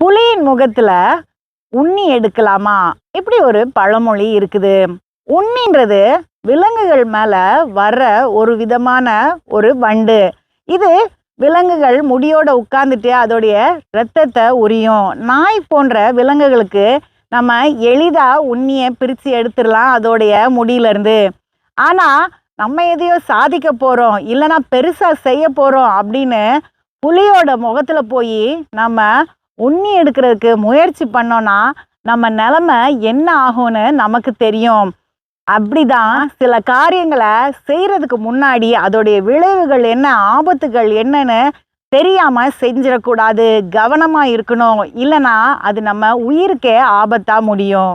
புலியின் முகத்துல உண்ணி எடுக்கலாமா? இப்படி ஒரு பழமொழி இருக்குது. உண்ணின்றது விலங்குகள் மேல வர்ற ஒரு விதமான ஒரு வண்டு. இது விலங்குகள் முடியோட உட்கார்ந்துட்டு அதோடைய ரத்தத்தை உரியும். நாய் போன்ற விலங்குகளுக்கு நம்ம எளிதா உண்ணியை பிரித்து எடுத்துடலாம் அதோடைய முடியிலேருந்து. ஆனால் நம்ம எதையோ சாதிக்க போகிறோம் இல்லைன்னா பெருசாக செய்ய போகிறோம் அப்படின்னு புலியோட முகத்தில் போய் நம்ம உண்ணி எடுக்கிறதுக்கு முயற்சி பண்ணோன்னா நம்ம நிலமை என்ன ஆகும்னு நமக்கு தெரியும். அப்படிதான் சில காரியங்களை செய்யறதுக்கு முன்னாடி அதோடைய விளைவுகள் என்ன ஆபத்துகள் என்னன்னு தெரியாம செஞ்சிடக்கூடாது. கவனமா இருக்கணும். இல்லைன்னா அது நம்ம உயிருக்கே ஆபத்தா முடியும்.